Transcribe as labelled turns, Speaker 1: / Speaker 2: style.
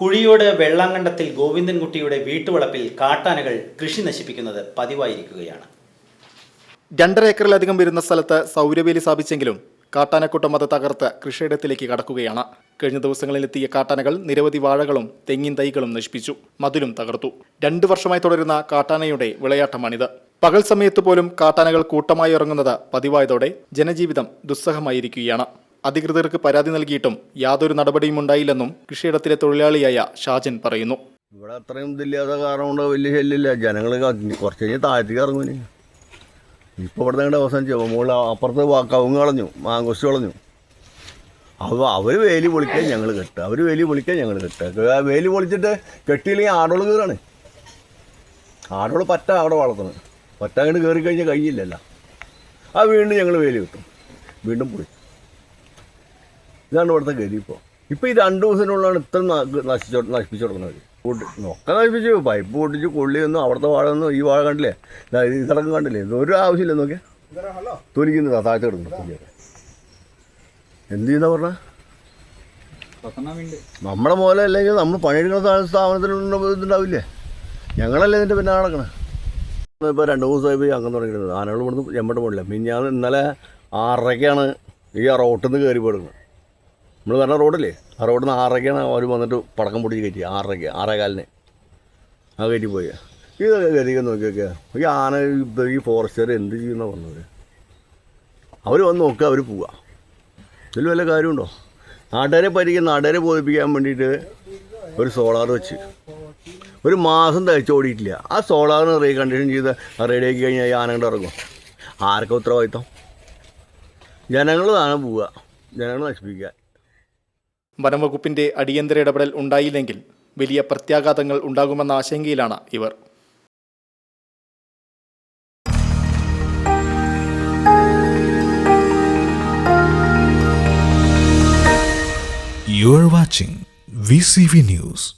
Speaker 1: കുഴിയോട് വെള്ളാങ്കണ്ടത്തിൽ ഗോവിന്ദൻകുട്ടിയുടെ വീട്ടുവളപ്പിൽ കാട്ടാനകൾ കൃഷി നശിപ്പിക്കുന്നത് പതിവായിരിക്കുകയാണ്.
Speaker 2: രണ്ടര ഏക്കറിലധികം വരുന്ന സ്ഥലത്ത് സൗരവേലി സ്ഥാപിച്ചെങ്കിലും കാട്ടാനക്കൂട്ടം അത് തകർത്ത് കൃഷിയിടത്തിലേക്ക് കടക്കുകയാണ്. കഴിഞ്ഞ ദിവസങ്ങളിലെത്തിയ കാട്ടാനകൾ നിരവധി വാഴകളും തെങ്ങിൻ തൈകളും നശിപ്പിച്ചു മതിലും തകർത്തു. രണ്ടു വർഷമായി തുടരുന്ന കാട്ടാനയുടെ വിളയാട്ടമാണിത്. പകൽ സമയത്ത് പോലും കാട്ടാനകൾ കൂട്ടമായി ഇറങ്ങുന്നത് പതിവായതോടെ ജനജീവിതം ദുസ്സഹമായിരിക്കുകയാണ്. അധികൃതർക്ക് പരാതി നൽകിയിട്ടും യാതൊരു നടപടിയും ഉണ്ടായില്ലെന്നും കൃഷിയിടത്തിലെ തൊഴിലാളിയായ ഷാജൻ പറയുന്നു.
Speaker 3: ഇവിടെ അത്രയും ഇതില്ലാത്ത കാരണം കൊണ്ട് വലിയ ശല്യമില്ല. ജനങ്ങൾ കുറച്ച് കഴിഞ്ഞ് താഴത്തേക്ക് ഇറങ്ങുവിന് ഇപ്പോൾ ഇവിടെ നിങ്ങളുടെ അവസാനിച്ചു മുകളിൽ അപ്പുറത്ത് കവുങ്ങ് കളഞ്ഞു മാങ്കോസ്റ്റ് കളഞ്ഞു. അവ അവർ വേലി പൊളിക്കാൻ ഞങ്ങൾ കെട്ടുക. അവർ വേലി പൊളിക്കാൻ ഞങ്ങൾ കെട്ടുക. വേലി പൊളിച്ചിട്ട് കെട്ടിയില്ലെങ്കിൽ ആടോൾ കയറാണ് ആടോൾ പറ്റ അവിടെ വളർത്തണം. പറ്റ കയറി കഴിഞ്ഞാൽ കഴിയില്ലല്ലോ ആ വീണ്ടും ഞങ്ങൾ വേലി കിട്ടും. വീണ്ടും പൊളി ഇതാണ് ഇവിടുത്തെ ഗതി ഇപ്പോൾ ഇപ്പോൾ ഈ രണ്ട് ദിവസത്തിനുള്ളാണ് ഇത്ര നശിച്ചോ നശിപ്പിച്ചു തുടങ്ങുന്നത് കൂട്ടി ഒക്കെ നശിപ്പിച്ചു. പൈപ്പ് പൊട്ടിച്ച് കൊള്ളിയൊന്നും അവിടുത്തെ വാഴ ഒന്നും ഈ വാഴ കണ്ടില്ലേ? ഇതടക്കം കണ്ടില്ലേ? ഇതൊരു ആവശ്യമില്ല നോക്കിയാ. തൊലിക്കുന്നു താഴ്ത്തി കിടക്കുന്നു എന്ത് ചെയ്യുന്ന പറഞ്ഞ? നമ്മുടെ മോലെ അല്ലെങ്കിൽ നമ്മൾ പണിയെടുക്കുന്ന സ്ഥാ- സ്ഥാപനത്തിലുള്ള ഇതുണ്ടാവില്ലേ? ഞങ്ങളല്ലേ ഇതിന്റെ പിന്നെ നടക്കണേ. ഇപ്പോൾ രണ്ട് ദിവസമായി പോയി അങ്ങനെ തുടങ്ങിയിരുന്നത് ആനകൾ ഇവിടുന്ന് ചെമ്പട്ട് പോണില്ല. മിഞ്ഞാന്ന് ഇന്നലെ ആറരയ്ക്കാണ് ഈ റോട്ടിൽ നിന്ന് കയറി പോടുന്നത് നമ്മൾ പറഞ്ഞ റോഡില്ലേ ആ റോഡിൽ നിന്ന് ആറരയ്ക്കാണ് അവർ വന്നിട്ട് പടക്കം പൊടിച്ച് കയറ്റി ആറരയ്ക്ക് ആറേകാലിന്. ആ കയറ്റി പോയി. ഇത് കയറിയൊക്കെ നോക്കിയൊക്കെ ഈ ആന ഈ ഫോറസ്റ്റുകാർ എന്ത് ചെയ്യുന്ന പറഞ്ഞത്? അവർ വന്ന് നോക്കുക അവർ പോവുക ഇതിൽ വല്ല കാര്യമുണ്ടോ? നാട്ടുകാരെ പരിഹരിക്കാൻ നാട്ടുകാരെ ബോധിപ്പിക്കാൻ വേണ്ടിയിട്ട് ഒരു സോളാർ വെച്ച്. ഒരു മാസം തയ്ച്ച് ഓടിയിട്ടില്ല. ആ സോളാറിന് റീകണ്ടീഷൻ ചെയ്ത് റെഡിയാക്കി കഴിഞ്ഞാൽ ഈ ആനകളുടെ ഇറങ്ങും. ആർക്കും ഉത്തരവാദിത്തം ജനങ്ങൾ താഴെ പോവുക ജനങ്ങൾ നശിപ്പിക്കുക.
Speaker 2: വനംവകുപ്പിന്റെ അടിയന്തര ഇടപെടൽ ഉണ്ടായില്ലെങ്കിൽ വലിയ പ്രത്യാഘാതങ്ങൾ ഉണ്ടാകുമെന്ന ആശങ്കയിലാണ് ഇവർ
Speaker 4: You are watching VCV News.